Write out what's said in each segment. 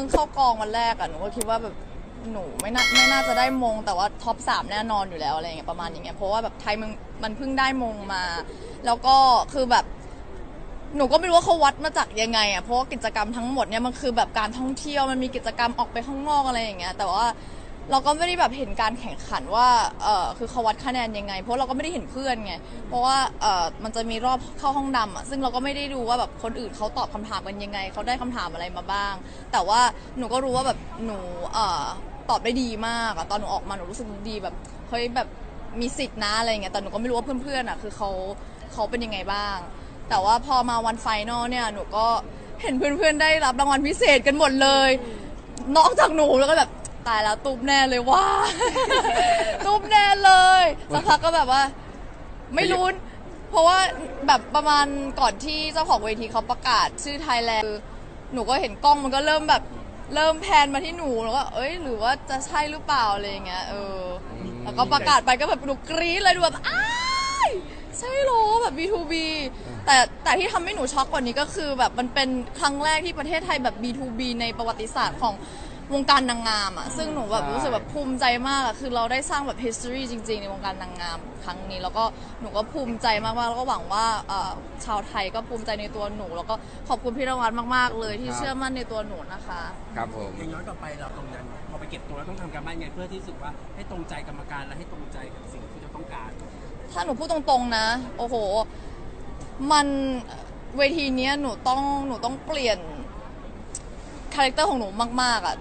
พิ่งเข้ากองวันแรกอะหนูก็คิดว่าแบบหนูไม่น่าไม่น่าจะได้มง แต่ว่าท็อปสามแน่นอนอยู่แล้วอะไรเงี้ยประมาณอย่างเงี้ยเพราะว่าแบบไทยมันมันเพิ่งได้มงมา แล้วก็คือแบบ หนูก็ไม่รู้ว่าเขาวัดมาจากยังไงอะเพราะว่ากิจกรรมทั้งหมดเนี่ยมันคือแบบการท่องเที่ยวมันมีกิจกรรมออกไปข้างนอกอะไรอย่างเงี้ยแต่ว่า เราก็ไม่ได้แบบเห็นการแข่งขันว่าเออคือเขาวัดคะแนนยังไง เพราะเราก็ไม่ได้เห็นเพื่อนไง เพราะว่าเออมันจะมีรอบเข้าห้องดำอะซึ่งเราก็ไม่ได้ดูว่าแบบคนอื่นเขาตอบคำถามกันยังไงเขาได้คำถามอะไรมาบ้าง แต่ว่าหนูก็รู้ว่าแบบหนูเออตอบได้ดีมากอะตอนหนูออกมาหนูรู้สึกดีแบบเฮ้ยแบบมีสิทธินะอะไรเงี้ยแต่หนูก็ไม่รู้ว่าเพื่อนๆอะคือเขาเขาเป็นยังไงบ้าง แต่ว่าพอมาวันไฟนอลเนี่ยหนูก็เห็นเพื่อนๆได้รับรางวัลพิเศษกันหมดเลยนอกจากหนูแล้วก็แบบ ตายแล้วตุ๊บแน่เลยว่า ตุ๊บแน่เลยสักพักก็แบบว่า ไม่รู้ เพราะว่าแบบประมาณก่อนที่เจ้าของเวทีเขาประกาศชื่อไทยแลนด์หนูก็เห็นกล้องมันก็เริ่มแบบเริ่มแพนมาที่หนูแล้วก็เอ้ย หรือว่าจะใช่หรือเปล่าอะไรอย่างเงี้ยเอออแล้วก็ประกาศไปก็แบบหนูกรี๊ดเลยดูแบบอ้ายใช่เหรอแบบ B2B แต่แต่ที่ทำให้หนูช็อกกว่านี้ก็คือแบบมันเป็นครั้งแรกที่ประเทศไทยแบบ B2B ในประวัติศาสตร์ของ วงการนางงามอะซึ่งหนูแบบใช่รู้สึกแบบภูมิใจมากอะคือเราได้สร้างแบบ history จริง ๆ ในวงการนางงามครั้งนี้ แล้วก็หนูก็ภูมิใจมากๆแล้วก็หวังว่าเอ่อชาวไทยก็ภูมิใจในตัวหนู แล้วก็ขอบคุณพี่รางวัลมาก ๆ เลยที่เชื่อมั่นในตัวหนูนะคะ ครับผมอย่างย้อนกลับไปเราตรงนั้นพอไปเก็บตัวแล้วต้องทำการบ้านไงเพื่อที่รู้สึกว่าให้ตรงใจกรรมการและให้ตรงใจกับสิ่งที่เราต้องการ ถ้าหนูพูดตรงๆนะ โอ้โห มันเวทีเนี้ยหนูต้องหนูต้องเปลี่ยนคาแรคเตอร์ของหนูมากๆอะ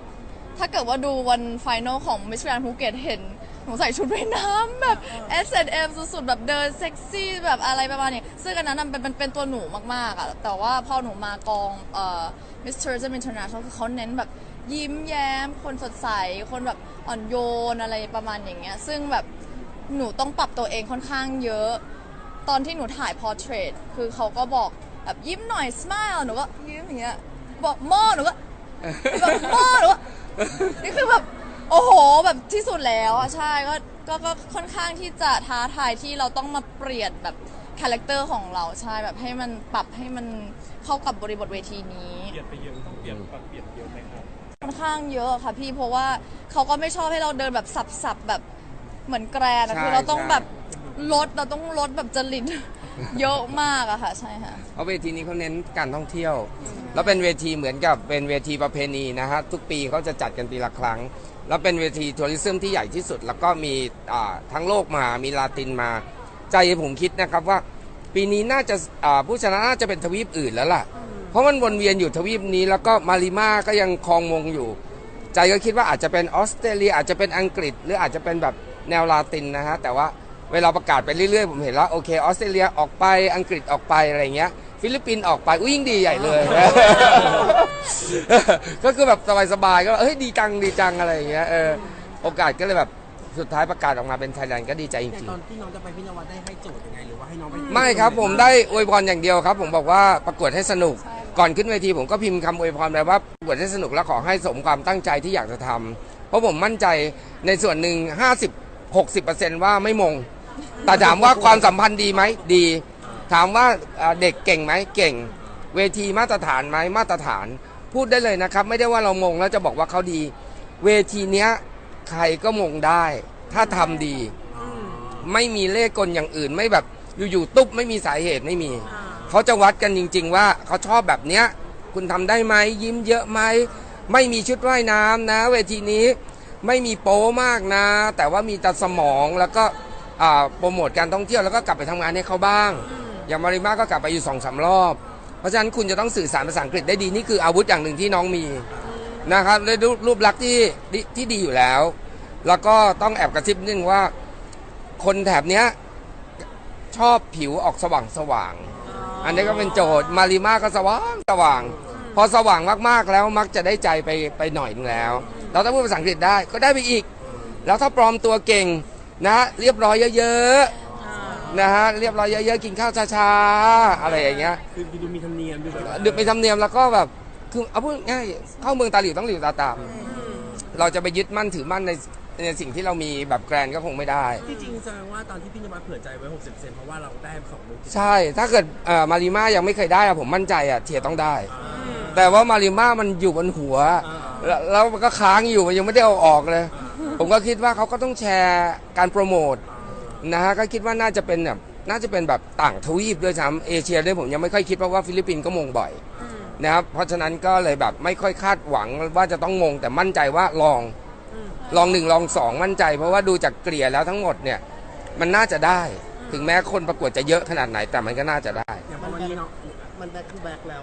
ถ้าเกิดว่าดูวันไฟนอลของ Miss Grand Phuket เห็นหนูใส่ชุดว่ายน้ำแบบ S&M สุดๆ แบบเดินเซ็กซี่แบบอะไรประมาณนี้ซึ่งอันนั้นนะเป็นเป็นเป็นตัวหนูมากๆอะแต่ว่าพอหนูมากองเอ่อ Miss Tourism International คือเขาเน้นแบบยิ้มแย้ม คนสดใส คนแบบอ่อนโยนอะไรประมาณอย่างเงี้ยซึ่งแบบหนูต้องปรับตัวเองค่อนข้างเยอะ ตอนที่หนูถ่ายพอร์เทรตคือเขาก็บอกแบบยิ้มหน่อย smile หนูก็ยิ้มอย่างเงี้ยบอกหม้อหนูก็แบบหม้อหนูก็ นี่คือแบบโอ้โหแบบที่สุดแล้วอะใช่ก็ก็ก็ค่อนข้างที่จะท้าทายที่เราต้องมาเปลี่ยนแบบคาแรคเตอร์ของเราใช่แบบให้มันปรับให้มันเข้ากับบริบทเวทีนี้ เปลี่ยนไปเยอะต้องเปลี่ยนปรับเปลี่ยนเยอะไหมครับค่อนข้างเยอะค่ะพี่เพราะว่าเขาก็ไม่ชอบให้เราเดินแบบสับๆแบบเหมือนแกรนอะใช่คือเราต้องใช่ แบบลดเราต้องลดแบบจริต เยอะมากอะค่ะใช่ค่ะ เพราะเวทีนี้เขาเน้นการท่องเที่ยว แล้วเป็นเวทีเหมือนกับเป็นเวทีประเพณีนะฮะทุกปีเขาจะจัดกันปีละครั้ง แล้วเป็นเวทีทัวริซึมที่ใหญ่ที่สุด แล้วก็มีอ่าทั้งโลกมามีลาตินมา ใจผมคิดนะครับว่า ปีนี้น่าจะอ่าผู้ชนะน่าจะเป็นทวีปอื่นแล้วล่ะ เพราะมันวนเวียนอยู่ทวีปนี้ แล้วก็มาริมาก็ยังครองมงอยู่ ใจก็คิดว่าอาจจะเป็นออสเตรเลียอาจจะเป็นอังกฤษ หรืออาจจะเป็นแบบแนวลาตินนะฮะแต่ว่า เวลาประกาศไปเรื่อยๆ ผมเห็นแล้วโอเคออสเตรเลียออกไปอังกฤษออกไปอะไรเงี้ย ฟิลิปปินส์ออกไปอุ้ยยิ่งดีใหญ่เลย ก็คือแบบสบายๆก็เฮ้ยดีจังดีจังอะไรอย่างเงี้ยเออโอกาสก็เลยแบบสุดท้ายประกาศออกมาเป็นไทยแลนด์ก็ดีใจจแต่ริงตอนที่น้องจะไปพี่นวัดได้ให้โจทย์ยังไงหรือว่าให้น้องไปๆ ไม่ครับผมได้อวยพรอย่างเดียวครับ ผมบอกว่าประกวดให้สนุก ก่อนขึ้นเวทีผมก็พิมพ์คำอวยพรไปว่าประกวดให้สนุกและขอให้สมความตั้งใจที่อยากจะทำเพราะผมมั่นใจในส่วนหนึ่ง50 60%ว่าไม่มง แต่ถามว่าความสัมพันธ์ดีไหมดี ถามว่าเอ่อเด็กเก่งไหมเก่ง เวทีมาตรฐานไหมมาตรฐาน พูดได้เลยนะครับ ไม่ได้ว่าเรามงแล้วจะบอกว่าเขาดี เวทีเนี้ยใครก็มงได้ ถ้าทำดี ไม่มีเลขกลอย่างอื่น ไม่แบบอยู่ๆตุ๊บไม่มีสาเหตุไม่มี เขาจะวัดกันจริง ๆ ว่าเขาชอบแบบเนี้ย คุณทำได้ไหมยิ้มเยอะไหมไม่มีชุดว่ายน้ำนะ เวทีนี้ไม่มีโป๊มากนะ แต่ว่ามีแต่สมองแล้วก็ อ่าโปรโมทการท่องเที่ยวแล้วก็กลับไปทำงานให้เขาบ้าง อย่างมาริมาก็กลับไปอยู่สองสามรอบ เพราะฉะนั้นคุณจะต้องสื่อสารภาษาอังกฤษได้ดีนี่คืออาวุธอย่างหนึ่งที่น้องมีนะครับด้วยรูปรูปลักษณ์ที่ที่ที่ดีอยู่แล้ว แล้วก็ต้องแอบกระซิบนิดนึงว่า คนแถบเนี้ยชอบผิวออกสว่างสว่างๆอันนี้ก็เป็นโจทย์มาริมาก็สว่างสว่างพอสว่างมากๆแล้วมักจะได้ใจไปไปหน่อยนึงแล้ว เราถ้าพูดภาษาอังกฤษได้ก็ได้ไปอีก แล้วถ้าปลอมตัวเก่ง นะเรียบร้อยเยอะๆนะฮะเรียบร้อยเยอะๆกินข้าวช้าๆอะไรอย่างเงี้ยคือดูมีธรรมเนียมดูแบบดึกไปทำเนียมแล้วก็แบบคือเอาพูดง่ายเข้าเมืองตาหลิวต้องหลิวตาตาม เราจะไปยึดมั่นถือมั่นในในสิ่งที่เรามีแบบแกรนก็คงไม่ได้ ที่จริงแสดงว่าตอนที่พี่นวัดเผื่อใจไว้ 60%เพราะว่าเราได้สองมงใช่ถ้าเกิดเอ่อมาริมายังไม่เคยได้อะผมมั่นใจอะเทียต้องได้แแต่ว่ามาริม่ามันอยู่บนหัว แล้วแล้วมันก็ค้างอยู่มันยังไม่ได้เอาออกเลย ผมก็คิดว่าเขาก็ต้องแชร์การโปรโมทนะฮะก็คิดว่าน่าจะเป็นแบบน่าจะเป็นแบบต่างทวีปด้วยซ้ำเอเชียด้วยผมยังไม่ค่อยคิดเพราะว่าฟิลิปปินส์ก็มงบ่อยนะครับเพราะฉะนั้นก็เลยแบบไม่ค่อยคาดหวังว่าจะต้องมงแต่มั่นใจว่าลองลองหนึ่งลองสองมั่นใจ เพราะว่าดูจากเกลี่ยแล้วทั้งหมดเนี่ยมันน่าจะได้ถึงแม้คนประกวดจะเยอะขนาดไหนแต่มันก็น่าจะได้อย่างพอวันนี้เนาะมันแบ็คทูแบ็คแล้ว